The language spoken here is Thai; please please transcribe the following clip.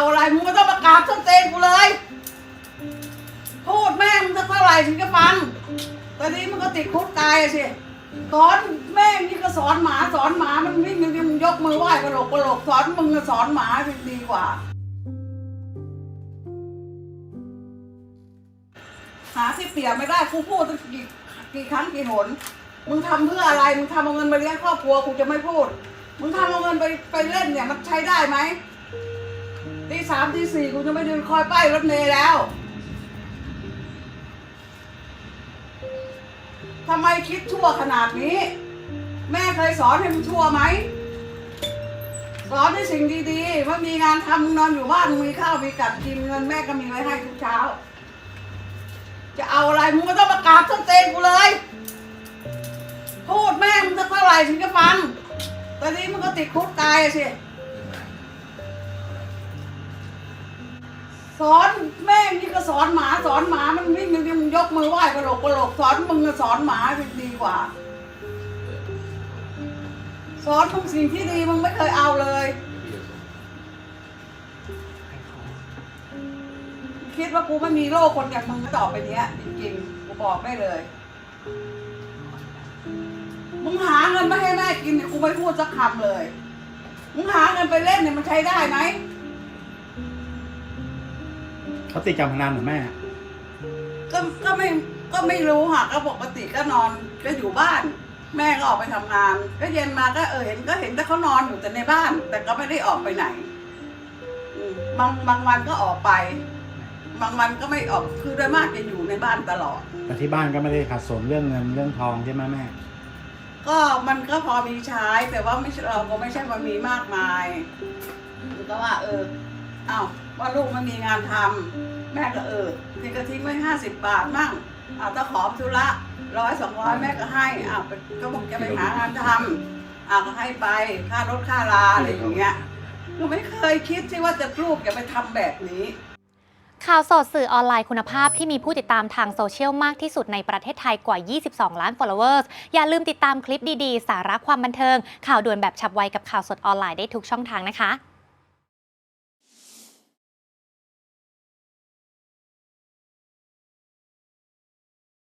อาอะไรมึงไม่ต้องมากราบส้นเตนกูเลย พูดแม่มึงจะเท่าไหร่ถึงจะฟังตอนนี้มึงก็ติดคุกตายอะสิสอนแม่งนี่ก็สอนหมาสอนหมามันวิ่งอย่างนี้มึงยกมือไหว้กระโหลกกระโหลกสอนมึงก็สอนหมาดีกว่า หาที่เปรียบไม่ได้กูพูดตั้งกี่กี่ครั้งกี่หนมึงทำเพื่ออะไร มึงทำเอาเงินมาเลี้ยงครอบครัวกูจะไม่พูด มึงทำเอาเงินไปไปเล่นเนี่ยมันใช้ได้ไหม ตีสามตีสี่กูจะไม่ยืนคอยป้ายรถเมล์แล้วทำไมคิดชั่วขนาดนี้ แม่เคยสอนให้มึงชั่วไหมสอนในสิ่งดีๆว่ามีงานทำมึงนอนอยู่บ้านมึงมีข้าวมีกับกินเงินแม่ก็มีไว้ให้ทุกเช้า จะเอาอะไรมึงไม่ต้องมากาบส้นเตนกูเลย พูดแม่มึงจะเท่าไหร่ถึงจะฟังตอนนี้มึงก็ติดคุกตายสิ สอนแม่นี่ก็สอนหมาสอนหมามันวิ่งอย่างนี้มึงยกมือไหว้กระโหลกกระโหลกสอนมึงก็สอนหมาดีกว่า สอนทุกสิ่งที่ดีมึงไม่เคยเอาเลย คิดว่ากูไม่มีโลกคนอย่างมึงต่อไปเนี้ยจริงๆกูบอกได้เลย มึงหาเงินมาให้แม่กินเนี่ยกูไม่พูดสักคำเลย มึงหาเงินไปเล่นเนี่ยมันใช้ได้ไหม เขาติดการพนันเหรอแม่ ก็ก็ไม่ก็ไม่รู้ค่ะก็ปกติก็นอน ก็อยู่บ้าน แม่ก็ออกไปทำงาน ก็เย็นมาก็เออเห็นก็เห็นแต่เขานอนอยู่แต่ในบ้าน แต่ก็ไม่ได้ออกไปไหนอืมบางบางวันก็ออกไป บางวันก็ไม่ออกคือโดยมากจะอยู่ในบ้านตลอด แต่ที่บ้านก็ไม่ได้ขัดสนเรื่องเงินเรื่องทองใช่ไหมแม่ ก็มันก็พอมีใช้แต่ว่าไม่ใช่เราก็ไม่ใช่ว่ามีมากมายมันก็ว่า เอออ้าว ว่าลูกไม่มีงานทำแม่ก็เออนี่ก็ทิ้งไว้ห้าสิบบาทมั่งอาถ้าขอธุระร้อยสองร้อยแม่ก็ให้อ้าก็บอกจะไปหางานทำอ้าก็ให้ไปค่ารถค่าลาอะไรอย่างเงี้ยก็ไม่เคยคิดที่ว่าจะลูกจะไปทำแบบนี้ข่าวสดสื่อออนไลน์คุณภาพที่มีผู้ติดตามทางโซเชียลมากที่สุดในประเทศไทยกว่า 22 ล้าน followers อย่าลืมติดตามคลิปดีๆ สาระความบันเทิง ข่าวด่วนแบบฉับไวกับข่าวสดออนไลน์ได้ทุกช่องทางนะคะ